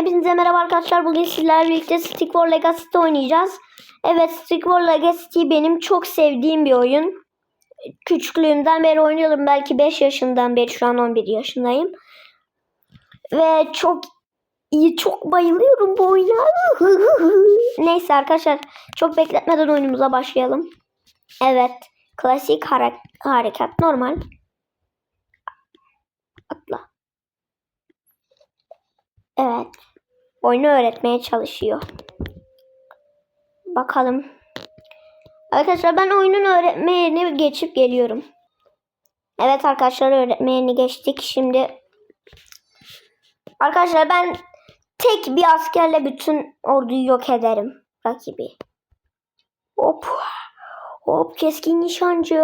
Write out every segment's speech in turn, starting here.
Hepinize merhaba arkadaşlar. Bugün sizlerle birlikte Stick War Legacy'de oynayacağız. Evet Stick War Legacy benim çok sevdiğim bir oyun. Küçüklüğümden beri oynuyorum. Belki 5 yaşından beri şu an 11 yaşındayım. Ve çok iyi, çok bayılıyorum bu oyuna. Neyse arkadaşlar çok bekletmeden oyunumuza başlayalım. Evet. Klasik hare- harekat normal. Atla. Evet. Oyunu öğretmeye çalışıyor. Bakalım. Arkadaşlar ben oyunun öğretme yerini geçip geliyorum. Evet arkadaşlar öğretme yerini geçtik. Şimdi Arkadaşlar ben tek bir askerle bütün orduyu yok ederim. Rakibi. Hop. Hop keskin nişancı.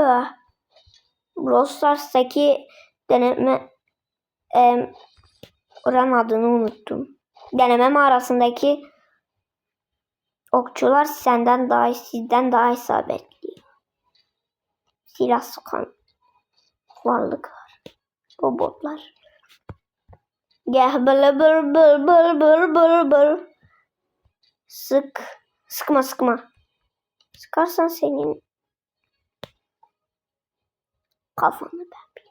Brawl Stars'taki deneme em, oranın adını unuttum. Deneme mağarasındaki okçular senden daha sizden daha isabetli. Silah sıkan varlıklar. Robotlar. Gel bıl bıl bıl bıl bıl bıl bıl. Sık. Sıkma sıkma. Sıkarsan senin kafanı ben bir-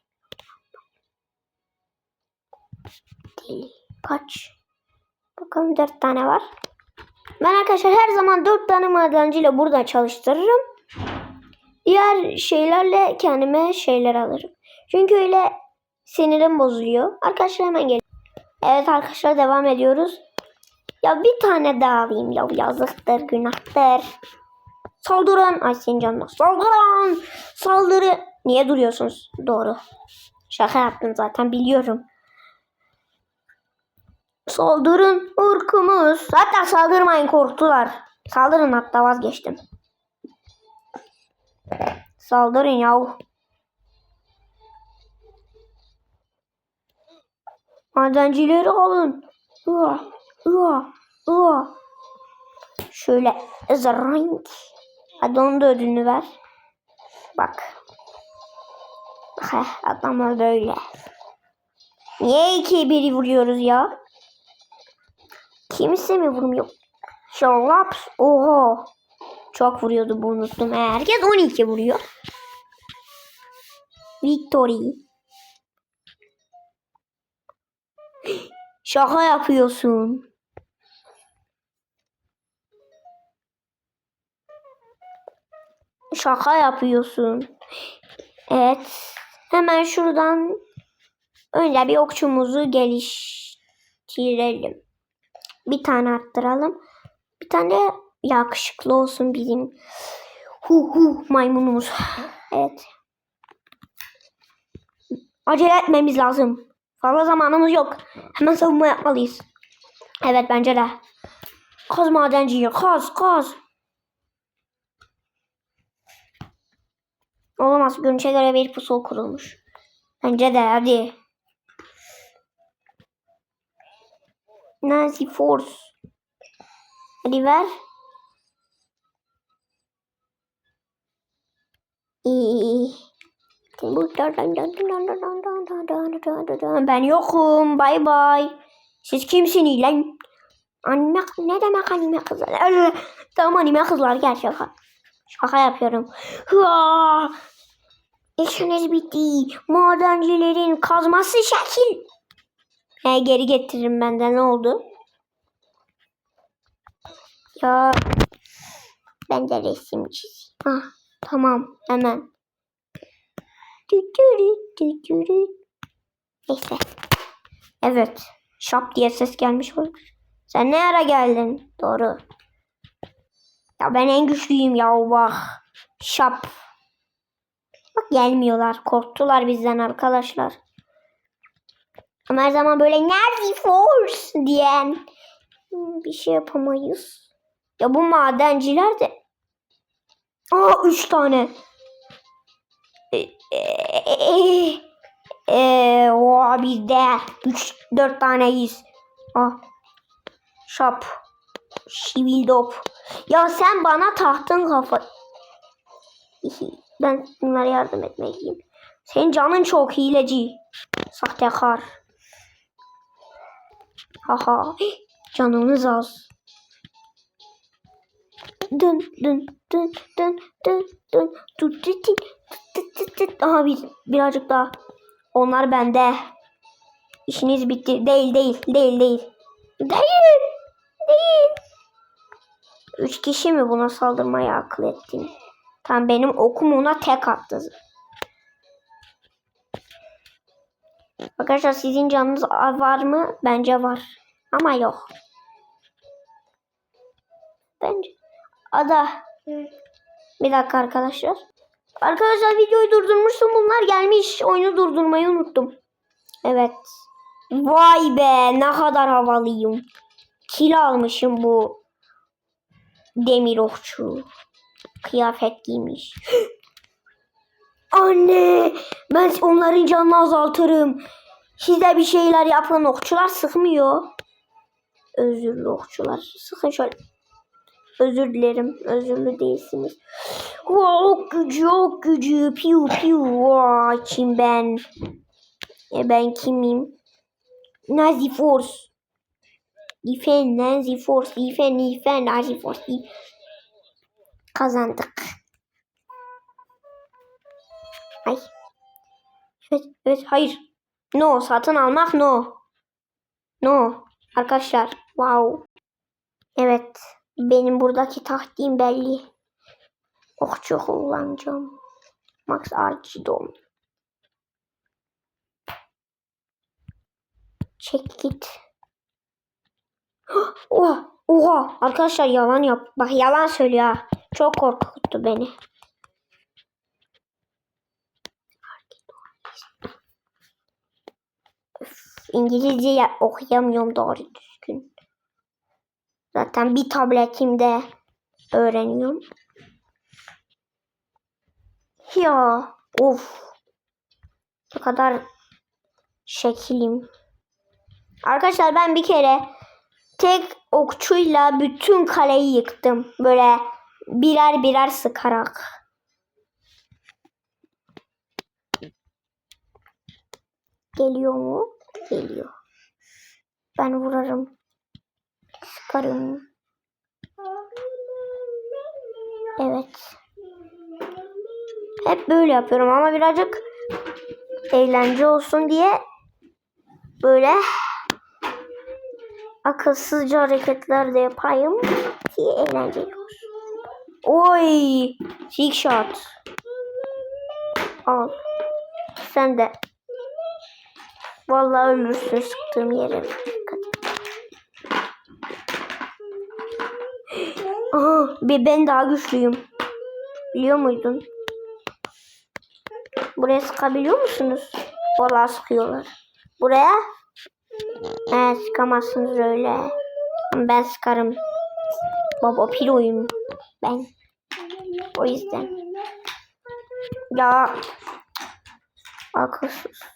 Deli. Kaç. Bakalım dört tane var. Ben arkadaşlar her zaman dört tane madenciyle burada çalıştırırım. Diğer şeylerle kendime şeyler alırım. Çünkü öyle sinirim bozuluyor. Arkadaşlar hemen gel. Evet arkadaşlar devam ediyoruz. Ya bir tane daha alayım ya yazıktır günahtır. Saldırın. Ay senin canına saldırın. Saldırı. Niye duruyorsunuz? Doğru. Şaka yaptım zaten biliyorum. Saldırın ırkımız. Hatta saldırmayın korktular. Saldırın hatta vazgeçtim. Saldırın yahu. Madencileri alın. Ua, ua, ua. Şöyle zırrink. Hadi onun da ödülünü ver. Bak. Heh, adama böyle. Niye iki biri vuruyoruz ya? Kimse mi vurmuyor? Şalaps. Oha. Çok vuruyordu bu unuttum. Herkes 12 vuruyor. Victory. Şaka yapıyorsun. Şaka yapıyorsun. Evet. Hemen şuradan önce bir okçumuzu geliştirelim. Bir tane arttıralım. Bir tane yakışıklı olsun bizim hu hu maymunumuz. Evet. Acele etmemiz lazım. Fazla zamanımız yok. Hemen savunma yapmalıyız. Evet bence de. Kaz madenciyi kaz kaz. Olamaz. Görünüşe göre bir pusul kurulmuş. Bence de hadi. Nazi Force. Hadi ver. Ben yokum. Bay bay. Siz kimsiniz lan? Anime ne demek anime kızlar? tamam anime kızlar gel şaka. Şaka yapıyorum. Hıa! İşiniz bitti. Madencilerin kazması şekil. He, geri getiririm benden ne oldu? Ya ben de resim çizeyim. Ah, tamam hemen. Neyse. Evet. Şap diye ses gelmiş olmuş. Sen ne ara geldin? Doğru. Ya ben en güçlüyüm ya bak. Şap. Bak gelmiyorlar. Korktular bizden arkadaşlar. Ama her zaman böyle Nerede Force diyen bir şey yapamayız. Ya bu madenciler de Aa üç tane. Eee ee, o bizde 3 4 taneyiz. Ah. Şap. Şivildop. Ya sen bana tahtın kafa. Ben bunlara yardım etmeliyim. Senin canın çok hileci. Sahtekar. Haha. Canımız az. Dın dın dın dın dın dın tut tut tut tut tut. Aha bir, birazcık daha. Onlar bende. İşiniz bitti. Değil değil değil değil. Değil. Değil. Üç kişi mi buna saldırmaya akıl ettin? Tam benim okum ona tek attı. Arkadaşlar sizin canınız var mı? Bence var. Ama yok. Bence. Ada. Bir dakika arkadaşlar. Arkadaşlar videoyu durdurmuştum. Bunlar gelmiş. Oyunu durdurmayı unuttum. Evet. Vay be ne kadar havalıyım. Kil almışım bu demir okçu. Kıyafet giymiş. Anne ben onların canını azaltırım. Siz de bir şeyler yapın. Okçular sıkmıyor. Özürlü okçular. Sıkın şöyle. Özür dilerim. Özürlü değilsiniz. Oh, ok gücü, ok gücü. Piu piu. Oh, kim ben? E ben kimim? Nazi Force. Defend Nazi Force. Defend, defend Nazi Force. Kazandık. Ay. Evet, evet, hayır. No, satın almak no. No. Arkadaşlar, wow. Evet, benim buradaki taktiğim belli. Okçu kullanacağım. Max Archidon. Çek git. Oha, oha. Arkadaşlar yalan yap. Bak yalan söylüyor. Çok korkuttu beni. İngilizce ya- okuyamıyorum doğru düzgün. Zaten bir tabletimde öğreniyorum. Ya of. Ne kadar şekilim. Arkadaşlar ben bir kere tek okçuyla bütün kaleyi yıktım. Böyle birer birer sıkarak. Geliyor mu? Geliyor. Ben vurarım. Sıkarım. Evet. Hep böyle yapıyorum ama birazcık eğlence olsun diye böyle akılsızca hareketler de yapayım ki eğlenceli olsun. Oy! Trick shot. Al. Sen de. Vallahi ölürsün sıktığım yere. Aha, bir ben daha güçlüyüm. Biliyor muydun? Buraya sıkabiliyor musunuz? Vallahi sıkıyorlar. Buraya? He sıkamazsınız öyle. Ben sıkarım. Baba piloyum ben. O yüzden. Ya akılsız.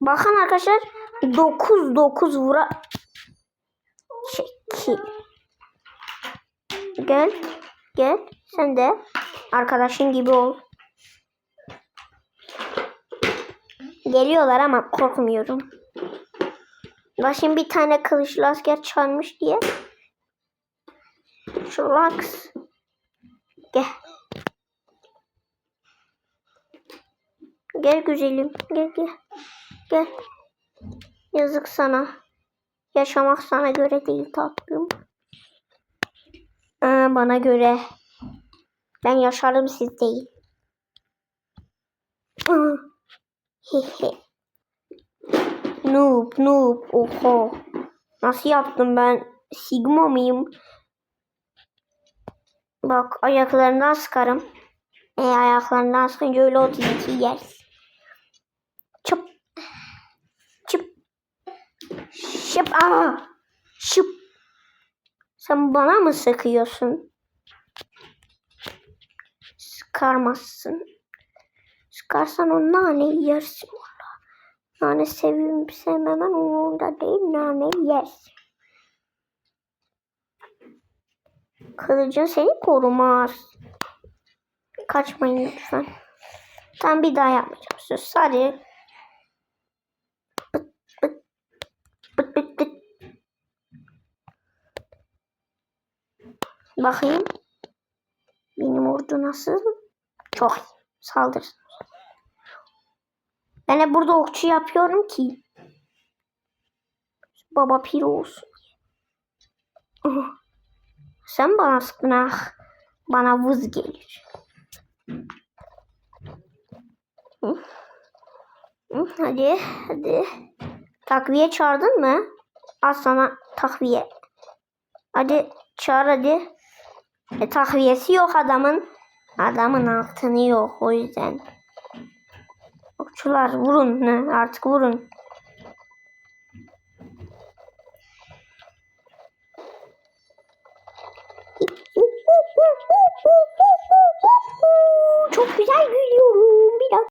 Bakın arkadaşlar 9 9 vura çekil. Gel. Gel. Sen de arkadaşın gibi ol. Geliyorlar ama korkmuyorum. Başım bir tane kılıçlı asker çalmış diye. Şulax. Gel. Gel güzelim. Gel gel. Gel. Yazık sana. Yaşamak sana göre değil tatlım. Aa, bana göre. Ben yaşarım siz değil. Noob noob. Oho. Nasıl yaptım ben? Sigma mıyım? Bak ayaklarından sıkarım. E ayaklarından sıkınca öyle 32 yersin. Şıp. Aa. Şıp. Sen bana mı sıkıyorsun? Sıkarmazsın. Sıkarsan o naneyi yersin valla. Nane sevim sevmemen umurumda değil. Nane yersin. Kılıcın seni korumaz. Kaçmayın lütfen. Tam bir daha yapmayacağım. Sadece Bakayım. Benim ordu nasıl? Çok iyi. Saldır. Ben de burada okçu yapıyorum ki. Baba pir olsun. Sen bana sıktın ah. Bana vız gelir. Hadi hadi. Takviye çağırdın mı? Al sana takviye. Hadi çağır hadi. E, takviyesi yok adamın. Adamın altını yok o yüzden. Okçular vurun ne artık vurun. Çok güzel gülüyorum.